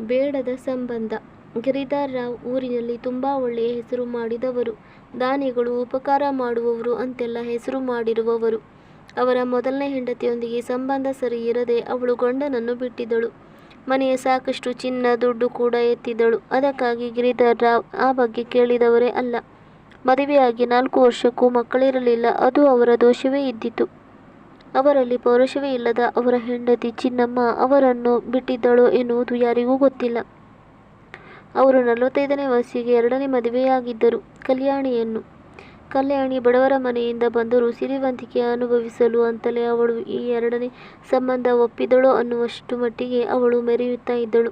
ಬೇಡದ ಸಂಬಂಧ ಗಿರಿಧರ್ ರಾವ್ ಊರಿನಲ್ಲಿ ತುಂಬಾ ಒಳ್ಳೆಯ ಹೆಸರು ಮಾಡಿದವರು. ದಾನಿಗಳು, ಉಪಕಾರ ಮಾಡುವವರು ಅಂತೆಲ್ಲ ಹೆಸರು ಮಾಡಿರುವವರು. ಅವರ ಮೊದಲನೇ ಹೆಂಡತಿಯೊಂದಿಗೆ ಸಂಬಂಧ ಸರಿಯಿರದೆ ಅವಳು ಗಂಡನನ್ನು ಬಿಟ್ಟಿದ್ದಳು. ಮನೆಯ ಸಾಕಷ್ಟು ಚಿನ್ನ, ದುಡ್ಡು ಕೂಡ ಎತ್ತಿದ್ದಳು. ಅದಕ್ಕಾಗಿ ಗಿರಿಧರ್ ರಾವ್ ಆ ಬಗ್ಗೆ ಕೇಳಿದವರೇ ಅಲ್ಲ. ಮದುವೆಯಾಗಿ ನಾಲ್ಕು ವರ್ಷಕ್ಕೂ ಮಕ್ಕಳಿರಲಿಲ್ಲ. ಅದು ಅವರ ದೋಷವೇ ಇದ್ದಿತು. ಅವರಲ್ಲಿ ಪೌರುಷವೇ ಇಲ್ಲದ ಅವರ ಹೆಂಡತಿ ಚಿನ್ನಮ್ಮ ಅವರನ್ನು ಬಿಟ್ಟಿದ್ದಳು ಎನ್ನುವುದು ಯಾರಿಗೂ ಗೊತ್ತಿಲ್ಲ. ಅವರು ನಲವತ್ತೈದನೇ ವಯಸ್ಸಿಗೆ ಎರಡನೇ ಮದುವೆಯಾಗಿದ್ದರು ಕಲ್ಯಾಣಿಯನ್ನು. ಕಲ್ಯಾಣಿ ಬಡವರ ಮನೆಯಿಂದ ಬಂದರೂ ಸಿರಿವಂತಿಕೆ ಅನುಭವಿಸಲು ಅಂತಲೇ ಅವಳು ಈ ಎರಡನೇ ಸಂಬಂಧ ಒಪ್ಪಿದಳು ಅನ್ನುವಷ್ಟು ಮಟ್ಟಿಗೆ ಅವಳು ಮೆರೆಯುತ್ತಾ ಇದ್ದಳು.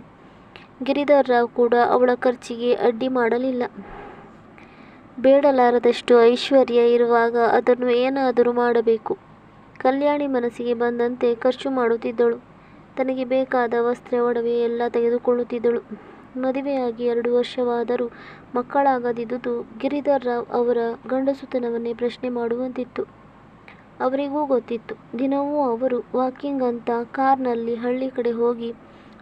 ಗಿರಿಧರ್ ರಾವ್ ಕೂಡ ಅವಳ ಖರ್ಚಿಗೆ ಅಡ್ಡಿ ಮಾಡಲಿಲ್ಲ. ಬೇಡಲಾರದಷ್ಟು ಐಶ್ವರ್ಯ ಇರುವಾಗ ಅದನ್ನು ಏನಾದರೂ ಮಾಡಬೇಕು. ಕಲ್ಯಾಣಿ ಮನಸ್ಸಿಗೆ ಬಂದಂತೆ ಖರ್ಚು ಮಾಡುತ್ತಿದ್ದಳು. ತನಗೆ ಬೇಕಾದ ವಸ್ತ್ರ, ಒಡವೆ ಎಲ್ಲ ತೆಗೆದುಕೊಳ್ಳುತ್ತಿದ್ದಳು. ಮದುವೆಯಾಗಿ ಎರಡು ವರ್ಷವಾದರೂ ಮಕ್ಕಳಾಗದಿದ್ದುದು ಗಿರಿಧರ್ ರಾವ್ ಅವರ ಗಂಡಸುತನವನ್ನೇ ಪ್ರಶ್ನೆ ಮಾಡುವಂತಿತ್ತು. ಅವರಿಗೂ ಗೊತ್ತಿತ್ತು. ದಿನವೂ ಅವರು ವಾಕಿಂಗ್ ಅಂತ ಕಾರ್ನಲ್ಲಿ ಹಳ್ಳಿ ಕಡೆ ಹೋಗಿ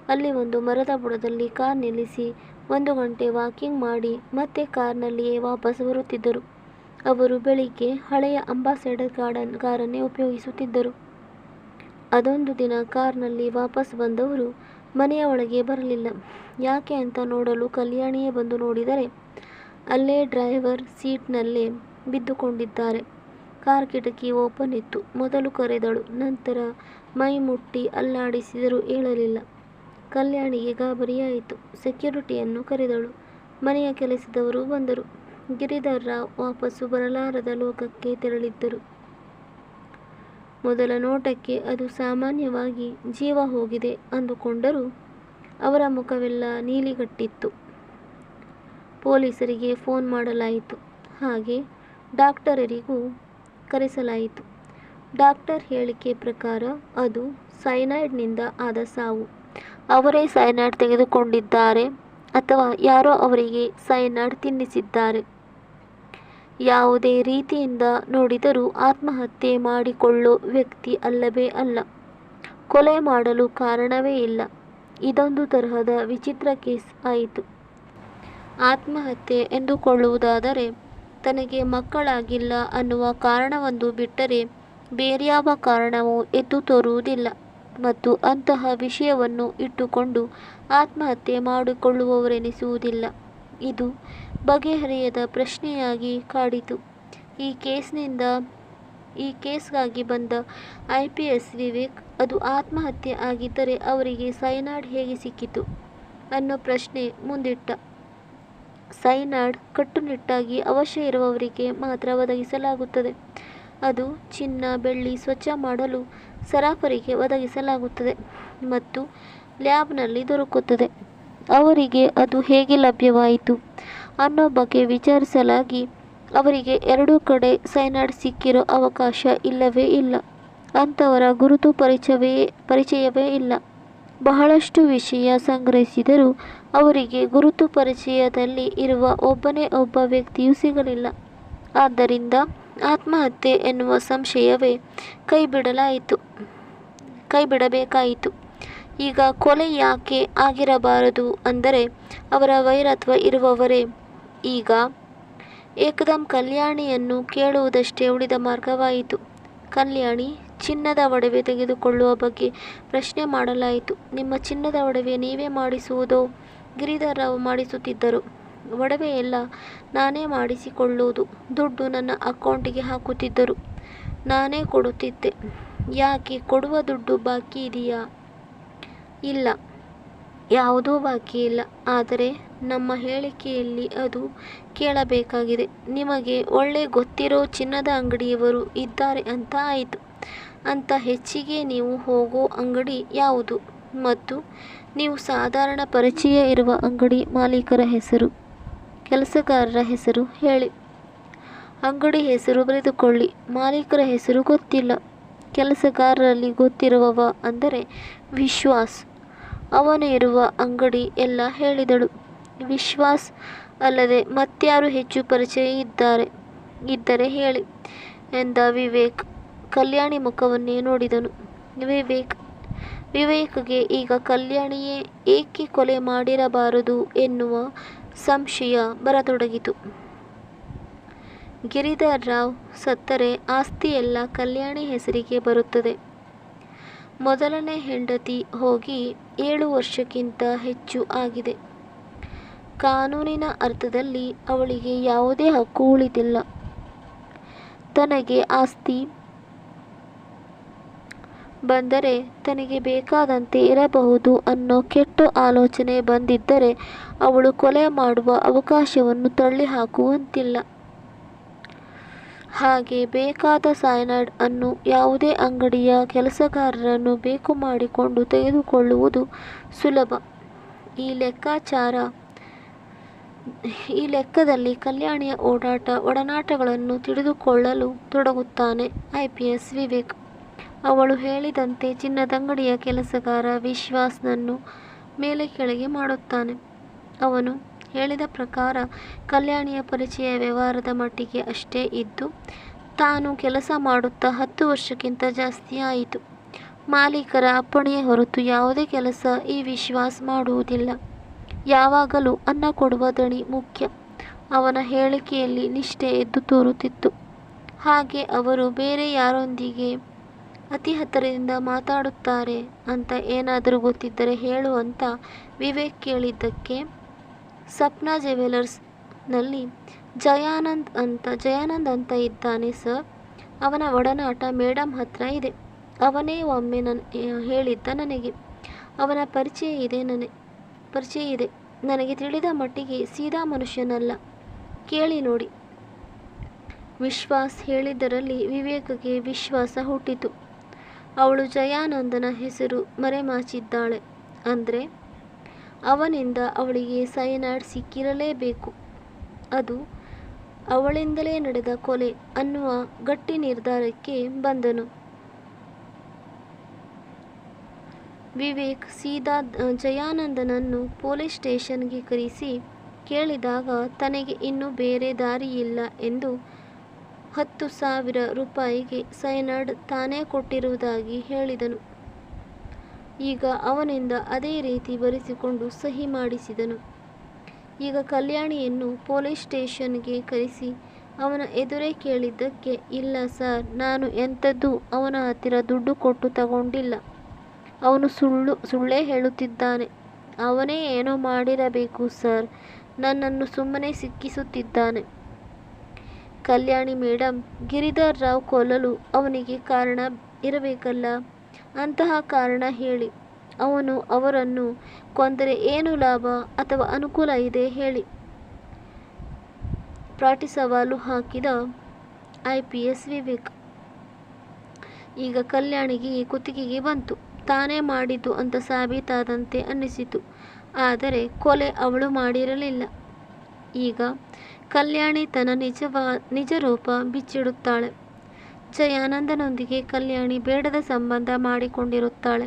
ಅಲ್ಲಿ ಒಂದು ಮರದ ಬುಡದಲ್ಲಿ ಕಾರ್ ನಿಲ್ಲಿಸಿ ಒಂದು ಗಂಟೆ ವಾಕಿಂಗ್ ಮಾಡಿ ಮತ್ತೆ ಕಾರ್ನಲ್ಲಿಯೇ ವಾಪಸ್ ಬರುತ್ತಿದ್ದರು. ಅವರು ಬೆಳಿಗ್ಗೆ ಹಳೆಯ ಅಂಬಾಸೆಡರ್ ಕಾರನ್ನೇ ಉಪಯೋಗಿಸುತ್ತಿದ್ದರು. ಅದೊಂದು ದಿನ ಕಾರ್ನಲ್ಲಿ ವಾಪಸ್ ಬಂದವರು ಮನೆಯ ಒಳಗೆ ಬರಲಿಲ್ಲ. ಯಾಕೆ ಅಂತ ನೋಡಲು ಕಲ್ಯಾಣಿಯೇ ಬಂದು ನೋಡಿದರೆ, ಅಲ್ಲೇ ಡ್ರೈವರ್ ಸೀಟ್ನಲ್ಲೇ ಬಿದ್ದುಕೊಂಡಿದ್ದಾರೆ. ಕಾರ್ ಕಿಟಕಿ ಓಪನ್ ಇತ್ತು. ಮೊದಲು ಕರೆದಳು. ನಂತರ ಮೈ ಮುಟ್ಟಿ ಅಲ್ಲಾಡಿಸಿದರೂ ಏಳಲಿಲ್ಲ. ಕಲ್ಯಾಣಿಗೆ ಗಾಬರಿಯಾಯಿತು. ಸೆಕ್ಯೂರಿಟಿಯನ್ನು ಕರೆದಳು. ಮನೆಯ ಕೆಲಸದವರು ಬಂದರು. ಗಿರಿಧರ್ ರಾವ್ ವಾಪಸ್ಸು ಬರಲಾರದ ಲೋಕಕ್ಕೆ ತೆರಳಿದ್ದರು. ಮೊದಲ ನೋಟಕ್ಕೆ ಅದು ಸಾಮಾನ್ಯವಾಗಿ ಜೀವ ಹೋಗಿದೆ ಅಂದುಕೊಂಡರೂ ಅವರ ಮುಖವೆಲ್ಲ ನೀಲಿಗಟ್ಟಿತ್ತು. ಪೊಲೀಸರಿಗೆ ಫೋನ್ ಮಾಡಲಾಯಿತು. ಹಾಗೆ ಡಾಕ್ಟರರಿಗೂ ಕರೆಸಲಾಯಿತು. ಡಾಕ್ಟರ್ ಹೇಳಿಕೆ ಪ್ರಕಾರ ಅದು ಸೈನೈಡ್ನಿಂದ ಆದ ಸಾವು. ಅವರೇ ಸೈನೈಡ್ ತೆಗೆದುಕೊಂಡಿದ್ದಾರೆ ಅಥವಾ ಯಾರೋ ಅವರಿಗೆ ಸೈನೈಡ್ ತಿನ್ನಿಸಿದ್ದಾರೆ. ಯಾವುದೇ ರೀತಿಯಿಂದ ನೋಡಿದರೂ ಆತ್ಮಹತ್ಯೆ ಮಾಡಿಕೊಳ್ಳೋ ವ್ಯಕ್ತಿ ಅಲ್ಲವೇ ಅಲ್ಲ. ಕೊಲೆ ಮಾಡಲು ಕಾರಣವೇ ಇಲ್ಲ. ಇದೊಂದು ತರಹದ ವಿಚಿತ್ರ ಕೇಸ್ ಆಯಿತು. ಆತ್ಮಹತ್ಯೆ ಎಂದುಕೊಳ್ಳುವುದಾದರೆ ತನಗೆ ಮಕ್ಕಳಾಗಿಲ್ಲ ಅನ್ನುವ ಕಾರಣವೊಂದು ಬಿಟ್ಟರೆ ಬೇರ್ಯಾವ ಕಾರಣವೂ ಎದ್ದು ತೋರುವುದಿಲ್ಲ ಮತ್ತು ಅಂತಹ ವಿಷಯವನ್ನು ಇಟ್ಟುಕೊಂಡು ಆತ್ಮಹತ್ಯೆ ಮಾಡಿಕೊಳ್ಳುವವರೆನಿಸುವುದಿಲ್ಲ. ಇದು ಬಗೆಹರಿಯದ ಪ್ರಶ್ನೆಯಾಗಿ ಕಾಡಿತು. ಈ ಕೇಸ್ನಿಂದ ಈ ಕೇಸ್ಗಾಗಿ ಬಂದ ಐ ಬಂದ ಐಪಿಎಸ್ ವಿವೇಕ್ ಅದು ಆತ್ಮಹತ್ಯೆ ಆಗಿದ್ದರೆ ಅವರಿಗೆ ಸೈನಾಡ್ ಹೇಗೆ ಸಿಕ್ಕಿತು ಅನ್ನೋ ಪ್ರಶ್ನೆ ಮುಂದಿಟ್ಟ. ಸೈನಾಡ್ ಕಟ್ಟುನಿಟ್ಟಾಗಿ ಅವಶ್ಯ ಇರುವವರಿಗೆ ಮಾತ್ರ ಒದಗಿಸಲಾಗುತ್ತದೆ. ಅದು ಚಿನ್ನ, ಬೆಳ್ಳಿ ಸ್ವಚ್ಛ ಮಾಡಲು ಸರಾಫರಿಗೆ ಒದಗಿಸಲಾಗುತ್ತದೆ ಮತ್ತು ಲ್ಯಾಬ್ನಲ್ಲಿ ದೊರಕುತ್ತದೆ. ಅವರಿಗೆ ಅದು ಹೇಗೆ ಲಭ್ಯವಾಯಿತು ಅನ್ನೋ ಬಗ್ಗೆ ವಿಚಾರಿಸಲಾಗಿ, ಅವರಿಗೆ ಎರಡೂ ಕಡೆ ಸೈನೈಡ್ ಸಿಕ್ಕಿರೋ ಅವಕಾಶ ಇಲ್ಲವೇ ಇಲ್ಲ. ಅಂಥವರ ಗುರುತು ಪರಿಚಯವೇ ಪರಿಚಯವೇ ಇಲ್ಲ. ಬಹಳಷ್ಟು ವಿಷಯ ಸಂಗ್ರಹಿಸಿದರೂ ಅವರಿಗೆ ಗುರುತು ಪರಿಚಯದಲ್ಲಿ ಇರುವ ಒಬ್ಬನೇ ಒಬ್ಬ ವ್ಯಕ್ತಿಯೂ ಸಿಗಲಿಲ್ಲ. ಆದ್ದರಿಂದ ಆತ್ಮಹತ್ಯೆ ಎನ್ನುವ ಸಂಶಯವೇ ಕೈಬಿಡಲಾಯಿತು ಕೈಬಿಡಬೇಕಾಯಿತು. ಈಗ ಕೊಲೆ ಯಾಕೆ ಆಗಿರಬಾರದು ಅಂದರೆ ಅವರ ವೈರತ್ವ ಇರುವವರೇ ಈಗ ಏಕದಂ ಕಲ್ಯಾಣಿಯನ್ನು ಕೇಳುವುದಷ್ಟೇ ಉಳಿದ ಮಾರ್ಗವಾಯಿತು. ಕಲ್ಯಾಣಿ, ಚಿನ್ನದ ಒಡವೆ ತೆಗೆದುಕೊಳ್ಳುವ ಬಗ್ಗೆ ಪ್ರಶ್ನೆ ಮಾಡಲಾಯಿತು. ನಿಮ್ಮ ಚಿನ್ನದ ಒಡವೆ ನೀವೇ ಮಾಡಿಸುವುದೋ ಗಿರಿಧರ್ ರಾವ್ ಮಾಡಿಸುತ್ತಿದ್ದರು. ಒಡವೆ ಎಲ್ಲ ನಾನೇ ಮಾಡಿಸಿಕೊಳ್ಳುವುದು. ದುಡ್ಡು ನನ್ನ ಅಕೌಂಟಿಗೆ ಹಾಕುತ್ತಿದ್ದರು. ನಾನೇ ಕೊಡುತ್ತಿದ್ದೆ. ಯಾಕೆ ಕೊಡುವ ದುಡ್ಡು ಬಾಕಿ ಇದೆಯಾ? ಇಲ್ಲ. ಯಾವುದೂ ಬಾಕಿ ಇಲ್ಲ. ಆದರೆ ನಮ್ಮ ಹೇಳಿಕೆಯಲ್ಲಿ ಅದು ಕೇಳಬೇಕಾಗಿದೆ. ನಿಮಗೆ ಒಳ್ಳೆ ಗೊತ್ತಿರೋ ಚಿನ್ನದ ಅಂಗಡಿಯವರು ಇದ್ದಾರೆ ಅಂತ ಆಯಿತು. ಅಂತ ಹೆಚ್ಚಿಗೆ ನೀವು ಹೋಗೋ ಅಂಗಡಿ ಯಾವುದು ಮತ್ತು ನೀವು ಸಾಧಾರಣ ಪರಿಚಯ ಇರುವ ಅಂಗಡಿ ಮಾಲೀಕರ ಹೆಸರು, ಕೆಲಸಗಾರರ ಹೆಸರು ಹೇಳಿ. ಅಂಗಡಿ ಹೆಸರು ಬರೆದುಕೊಳ್ಳಿ. ಮಾಲೀಕರ ಹೆಸರು ಗೊತ್ತಿಲ್ಲ. ಕೆಲಸಗಾರರಲ್ಲಿ ಗೊತ್ತಿರುವವ ಅಂದರೆ ವಿಶ್ವಾಸ್. ಅವನು ಇರುವ ಅಂಗಡಿ ಎಲ್ಲ ಹೇಳಿದಳು. ವಿಶ್ವಾಸ್ ಅಲ್ಲದೆ ಮತ್ಯಾರು ಹೆಚ್ಚು ಪರಿಚಯ ಇದ್ದಾರೆ. ಇದ್ದರೆ ಹೇಳಿ ಎಂದ ವಿವೇಕ್. ಕಲ್ಯಾಣಿ ಮುಖವನ್ನೇ ನೋಡಿದನು. ವಿವೇಕ್, ವಿವೇಕ್ಗೆ ಈಗ ಕಲ್ಯಾಣಿಯೇ ಏಕೆ ಕೊಲೆ ಮಾಡಿರಬಾರದು ಎನ್ನುವ ಸಂಶಯ ಬರತೊಡಗಿತು. ಗಿರಿಧರ್ ರಾವ್ ಸತ್ತರೆ ಆಸ್ತಿಯೆಲ್ಲ ಕಲ್ಯಾಣಿ ಹೆಸರಿಗೆ ಬರುತ್ತದೆ. ಮೊದಲನೇ ಹೆಂಡತಿ ಹೋಗಿ ಏಳು ವರ್ಷಕ್ಕಿಂತ ಹೆಚ್ಚು ಆಗಿದೆ. ಕಾನೂನಿನ ಅರ್ಥದಲ್ಲಿ ಅವಳಿಗೆ ಯಾವುದೇ ಹಕ್ಕು ಉಳಿದಿಲ್ಲ. ತನಗೆ ಆಸ್ತಿ ಬಂದರೆ ತನಗೆ ಬೇಕಾದಂತೆ ಇರಬಹುದು ಅನ್ನೋ ಕೆಟ್ಟ ಆಲೋಚನೆ ಬಂದಿದ್ದರೆ ಅವಳು ಕೊಲೆ ಮಾಡುವ ಅವಕಾಶವನ್ನು ತಳ್ಳಿ ಹಾಕುವಂತಿಲ್ಲ ಹಾಗೆ ಬೇಕಾದ ಸೈನೈಡ್ ಅನ್ನು ಯಾವುದೇ ಅಂಗಡಿಯ ಕೆಲಸಗಾರರನ್ನು ಬೇಕು ಮಾಡಿಕೊಂಡು ತೆಗೆದುಕೊಳ್ಳುವುದು ಸುಲಭ. ಈ ಲೆಕ್ಕಾಚಾರ ಈ ಲೆಕ್ಕದಲ್ಲಿ ಕಲ್ಯಾಣಿಯ ಓಡಾಟ, ಒಡನಾಟಗಳನ್ನು ತಿಳಿದುಕೊಳ್ಳಲು ತೊಡಗುತ್ತಾನೆ ಐ ಪಿ ಎಸ್ ವಿವೇಕ್. ಅವಳು ಹೇಳಿದಂತೆ ಚಿನ್ನದಂಗಡಿಯ ಕೆಲಸಗಾರ ವಿಶ್ವಾಸ್ನನ್ನು ಮೇಲೆ ಕೆಳಗೆ ಮಾಡುತ್ತಾನೆ. ಅವನು ಹೇಳಿದ ಪ್ರಕಾರ ಕಲ್ಯಾಣಿಯ ಪರಿಚಯ ವ್ಯವಹಾರದ ಮಟ್ಟಿಗೆ ಅಷ್ಟೇ ಇದ್ದು, ತಾನು ಕೆಲಸ ಮಾಡುತ್ತಾ ಹತ್ತು ವರ್ಷಕ್ಕಿಂತ ಜಾಸ್ತಿ ಆಯಿತು. ಮಾಲೀಕರ ಅಪ್ಪಣೆಯ ಹೊರತು ಯಾವುದೇ ಕೆಲಸ ಈ ವಿಶ್ವಾಸ್ ಮಾಡುವುದಿಲ್ಲ. ಯಾವಾಗಲೂ ಅನ್ನ ಕೊಡುವ ದಣಿ ಮುಖ್ಯ. ಅವನ ಹೇಳಿಕೆಯಲ್ಲಿ ನಿಷ್ಠೆ ಎದ್ದು ತೋರುತ್ತಿತ್ತು. ಹಾಗೆ ಅವರು ಬೇರೆ ಯಾರೊಂದಿಗೆ ಅತಿ ಹತ್ತಿರದಿಂದ ಮಾತಾಡುತ್ತಾರೆ ಅಂತ ಏನಾದರೂ ಗೊತ್ತಿದ್ದರೆ ಹೇಳು ಅಂತ ವಿವೇಕ್ ಕೇಳಿದ್ದಕ್ಕೆ ಸಪ್ನಾ ಜ್ಯುವೆಲರ್ಸ್ನಲ್ಲಿ ಜಯಾನಂದ್ ಅಂತ ಜಯಾನಂದ್ ಅಂತ ಇದ್ದಾನೆ ಸರ್. ಅವನ ಒಡನಾಟ ಮೇಡಮ್ ಹತ್ರ ಇದೆ. ಅವನೇ ಒಮ್ಮೆ ನನ್ನ ಹೇಳಿದ್ದ ನನಗೆ. ಅವನ ಪರಿಚಯ ಇದೆ ನನಗೆ ಪರಿಚಯ ಇದೆ. ನನಗೆ ತಿಳಿದ ಮಟ್ಟಿಗೆ ಸೀದಾ ಮನುಷ್ಯನಲ್ಲ. ಕೇಳಿ ನೋಡಿ. ವಿಶ್ವಾಸ್ ಹೇಳಿದ್ದರಲ್ಲಿ ವಿವೇಕಗೆ ವಿಶ್ವಾಸ ಹುಟ್ಟಿತು. ಅವಳು ಜಯಾನಂದನ ಹೆಸರು ಮರೆಮಾಚಿದ್ದಾಳೆ. ಅಂದರೆ, ಅವನಿಂದ ಅವಳಿಗೆ ಸಯನಾಡ್ ಸಿಕ್ಕಿರಲೇಬೇಕು. ಅದು ಅವಳಿಂದಲೇ ನಡೆದ ಕೊಲೆ ಅನ್ನುವ ಗಟ್ಟಿ ನಿರ್ಧಾರಕ್ಕೆ ಬಂದನು. ವಿವೇಕ್ ಸೀದಾ ಜಯಾನಂದನನ್ನು ಪೊಲೀಸ್ ಸ್ಟೇಷನ್ಗೆ ಕರೆಸಿ ಕೇಳಿದಾಗ ತನಗೆ ಇನ್ನು ಬೇರೆ ದಾರಿಯಿಲ್ಲ ಎಂದು ಹತ್ತು ಸಾವಿರ ರೂಪಾಯಿಗೆ ಸೈನಾರ್ಡ್ ತಾನೇ ಕೊಟ್ಟಿರುವುದಾಗಿ ಹೇಳಿದನು. ಈಗ ಅವನಿಂದ ಅದೇ ರೀತಿ ಬರೆಸಿಕೊಂಡು ಸಹಿ ಮಾಡಿಸಿದನು. ಈಗ ಕಲ್ಯಾಣಿಯನ್ನು ಪೊಲೀಸ್ ಸ್ಟೇಷನ್ಗೆ ಕರೆಸಿ ಅವನ ಎದುರೇ ಕೇಳಿದ್ದಕ್ಕೆ ಇಲ್ಲ ಸರ್, ನಾನು ಎಂಥದ್ದು ಅವನ ಹತ್ತಿರ ದುಡ್ಡು ಕೊಟ್ಟು ತಗೊಂಡಿಲ್ಲ. ಅವನು ಸುಳ್ಳು, ಸುಳ್ಳೇ ಹೇಳುತ್ತಿದ್ದಾನೆ. ಅವನೇ ಏನೋ ಮಾಡಿರಬೇಕು, ಸರ್. ನನ್ನನ್ನು ಸುಮ್ಮನೆ ಸಿಕ್ಕಿಸುತ್ತಿದ್ದಾನೆ. ಕಲ್ಯಾಣಿ ಮೇಡಮ್ ಗಿರಿಧರ್ ರಾವ್ ಕೊಲ್ಲಲು ಅವನಿಗೆ ಕಾರಣ ಇರಬೇಕಲ್ಲ? ಅಂತಹ ಕಾರಣ ಹೇಳಿ. ಅವನು ಅವರನ್ನು ಕೊಂದರೆ ಏನು ಲಾಭ ಅಥವಾ ಅನುಕೂಲ ಇದೆ ಹೇಳಿ. ಪ್ರಾಟಿ ಸವಾಲು ಹಾಕಿದ ಐ ಪಿ ಎಸ್ ವಿವೇಕ್. ಈಗ ಕಲ್ಯಾಣಿಗೆ ಕುತ್ತಿಗೆಗೆ ಬಂತು. ತಾನೇ ಮಾಡಿದ್ದು ಅಂತ ಸಾಬೀತಾದಂತೆ ಅನ್ನಿಸಿತು. ಆದರೆ ಕೊಲೆ ಅವಳು ಮಾಡಿರಲಿಲ್ಲ. ಈಗ ಕಲ್ಯಾಣಿ ತನ್ನ ನಿಜವಾ ನಿಜ ರೂಪ ಬಿಚ್ಚಿಡುತ್ತಾಳೆ. ಜಯಾನಂದನೊಂದಿಗೆ ಕಲ್ಯಾಣಿ ಬೇಡದ ಸಂಬಂಧ ಮಾಡಿಕೊಂಡಿರುತ್ತಾಳೆ.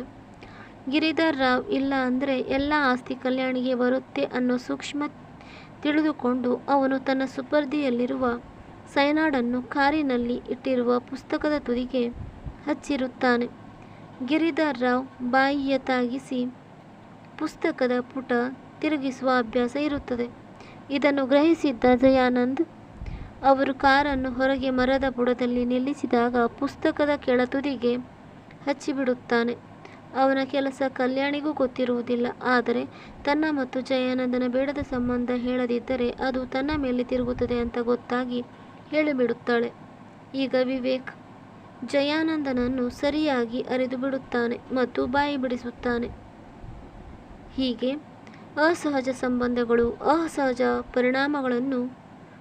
ಗಿರಿಧರ್ ರಾವ್ ಇಲ್ಲ ಅಂದರೆ ಎಲ್ಲ ಆಸ್ತಿ ಕಲ್ಯಾಣಿಗೆ ಬರುತ್ತೆ ಅನ್ನೋ ಸೂಕ್ಷ್ಮ ತಿಳಿದುಕೊಂಡು ಅವನು ತನ್ನ ಸುಪರ್ದಿಯಲ್ಲಿರುವ ಸೈನಾಡನ್ನು ಕಾರಿನಲ್ಲಿ ಇಟ್ಟಿರುವ ಪುಸ್ತಕದ ತುದಿಗೆ ಹಚ್ಚಿರುತ್ತಾನೆ. ಗಿರಿಧರ್ ರಾವ್ ಬಾಯಿಯ ತಾಗಿಸಿ ಪುಸ್ತಕದ ಪುಟ ತಿರುಗಿಸುವ ಅಭ್ಯಾಸ ಇರುತ್ತದೆ. ಇದನ್ನು ಗ್ರಹಿಸಿದ್ದ ಜಯಾನಂದ್ ಅವರು ಕಾರನ್ನು ಹೊರಗೆ ಮರದ ಬುಡದಲ್ಲಿ ನಿಲ್ಲಿಸಿದಾಗ ಪುಸ್ತಕದ ಕೆಳತುದಿಗೆ ಹಚ್ಚಿಬಿಡುತ್ತಾನೆ. ಅವನ ಕೆಲಸ ಕಲ್ಯಾಣಿಗೂ ಗೊತ್ತಿರುವುದಿಲ್ಲ. ಆದರೆ ತನ್ನ ಮತ್ತು ಜಯಾನಂದನ ಬೇಡದ ಸಂಬಂಧ ಹೇಳದಿದ್ದರೆ ಅದು ತನ್ನ ಮೇಲೆ ತಿರುಗುತ್ತದೆ ಅಂತ ಗೊತ್ತಾಗಿ ಹೇಳಿಬಿಡುತ್ತಾಳೆ. ಈಗ ವಿವೇಕ್ ಜಯಾನಂದನನ್ನು ಸರಿಯಾಗಿ ಅರೆದು ಬಿಡುತ್ತಾನೆ ಮತ್ತು ಬಾಯಿ ಬಿಡಿಸುತ್ತಾನೆ. ಹೀಗೆ ಅಸಹಜ ಸಂಬಂಧಗಳು, ಅಸಹಜ ಪರಿಣಾಮಗಳನ್ನು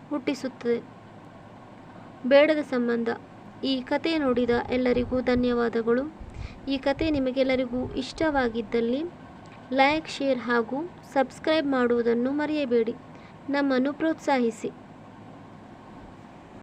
ಹುಟ್ಟಿಸುತ್ತದೆ. ಬೇಡದ ಸಂಬಂಧ. ಈ ಕತೆ ನೋಡಿದ ಎಲ್ಲರಿಗೂ ಧನ್ಯವಾದಗಳು. ಈ ಕತೆ ನಿಮಗೆಲ್ಲರಿಗೂ ಇಷ್ಟವಾಗಿದ್ದಲ್ಲಿ ಲೈಕ್, ಶೇರ್ ಹಾಗೂ ಸಬ್ಸ್ಕ್ರೈಬ್ ಮಾಡುವುದನ್ನು ಮರೆಯಬೇಡಿ. ನಮ್ಮನ್ನು ಪ್ರೋತ್ಸಾಹಿಸಿ.